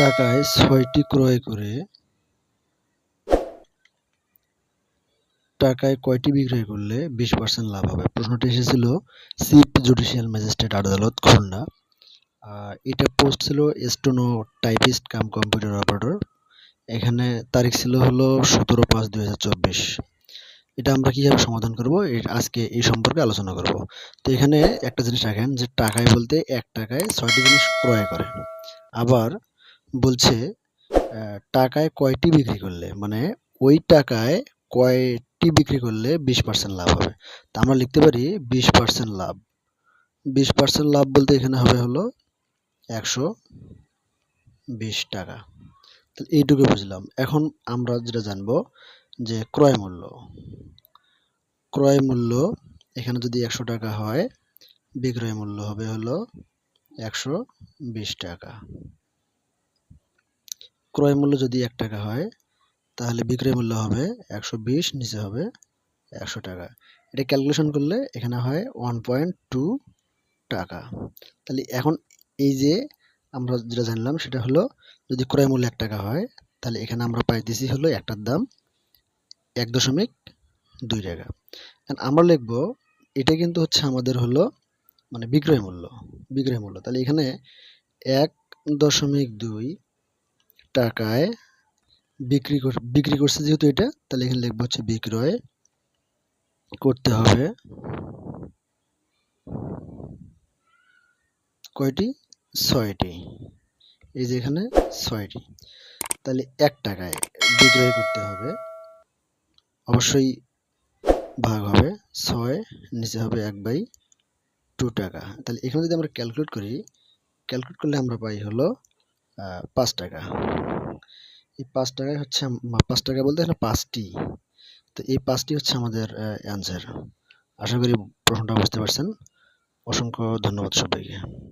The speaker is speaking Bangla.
টাকায় ছয়টি ক্রয় করে টাকায় কয়টি বিক্রয় করলে বিশ পার্সেন্ট লাভ হবে? প্রশ্নটি এসেছিল চিফ জুডিশিয়াল ম্যাজিস্ট্রেট আদালত খুলনা এটা পোস্ট ছিল steno typist cum computer operator. এখানে তারিখ ছিল হলো সতেরো পাঁচ দুই হাজার চব্বিশ। এটা আমরা কীভাবে সমাধান করব? আজকে এই সম্পর্কে আলোচনা করব। তো এখানে একটা জিনিস রাখেন যে, টাকায় বলতে এক টাকায় ছয়টি জিনিস ক্রয় করে। আবার বলছে টাকায় কয়টি বিক্রি করলে? মানে ওই টাকায় কয়টি বিক্রি করলে বিশ পার্সেন্ট লাভ হবে? তা আমরা লিখতে পারি বিশ পার্সেন্ট লাভ। বিশ পার্সেন্ট লাভ বলতে এখানে হবে হলো একশো বিশ টাকা। তাহলে এইটুকু বুঝলাম। এখন আমরা যেটা জানব যে ক্রয় মূল্য। ক্রয় মূল্য এখানে যদি একশো টাকা হয়, বিক্রয় মূল্য হবে হলো একশো বিশ টাকা। ক্রয় মূল্য যদি এক টাকা হয়, তাহলে বিক্রয় মূল্য হবে একশো বিশ, নিচে হবে একশো টাকা। এটা ক্যালকুলেশন করলে এখানে হয় ওয়ান টাকা। তাহলে এখন এই যে আমরা যেটা জানলাম সেটা হলো, যদি ক্রয় মূল্য এক টাকা হয়, তাহলে এখানে আমরা পাইতেছি হলো একটার দাম এক দশমিক দুই টাকা। আমরা লিখব, এটা কিন্তু হচ্ছে আমাদের হলো মানে বিক্রয় মূল্য বিক্রয় মূল্য। তাহলে এখানে এক দশমিক দুই টাকায় বিক্রি বিক্রি করছে যেহেতু এটা, তাহলে এখানে লিখব হচ্ছে বিক্রয় করতে হবে কয়টি? ছয়টি। এই যে এখানে ছয়টি। তাহলে এক টাকায় বিক্রয় করতে হবে। অবশ্যই ভাগ হবে ছয়, নিচে হবে এক বাই টু টাকা। তাহলে এখানে যদি আমরা ক্যালকুলেট করি ক্যালকুলেট করলে আমরা পাই হলো পাঁচ টাকা। এই পাঁচ টাকায় হচ্ছে পাঁচ টাকা বলতে এখানে পাঁচটি। তো এই পাঁচটি হচ্ছে আমাদের অ্যান্সার আশা করি প্রশ্নটা বুঝতে পারছেন। অসংখ্য ধন্যবাদ সবাইকে।